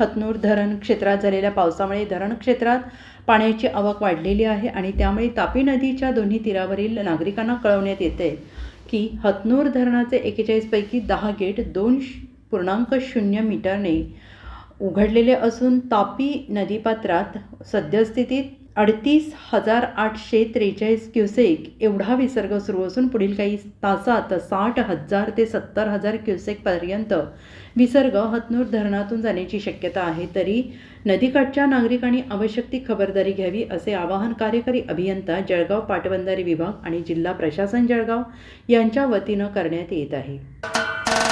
हतनूर धरण क्षेत्रात झालेल्या पावसामुळे धरण क्षेत्रात पाण्याची आवक वाढलेली आहे आणि त्यामुळे तापी नदीच्या दोन्ही तीरावरील नागरिकांना कळवण्यात येते की हतनूर धरणाचे एकेचाळीसपैकी दहा गेट दोन श- पूर्णांक शून्य मीटरने उघडलेले असून तापी नदीपात्रात सद्यस्थितीत अडतीस हजार आठशे त्रेचाळीस क्युसेक एवढा विसर्ग सुरू असून पुढील काही तासात साठ हजार ते सत्तर हजार क्युसेकपर्यंत विसर्ग हतनूर धरणातून जाण्याची शक्यता आहे. तरी नदीकाठच्या नागरिकांनी आवश्यक ती खबरदारी घ्यावी असे आवाहन कार्यकारी अभियंता जळगाव पाटबंधारे विभाग आणि जिल्हा प्रशासन जळगाव यांच्या वतीनं करण्यात येत आहे.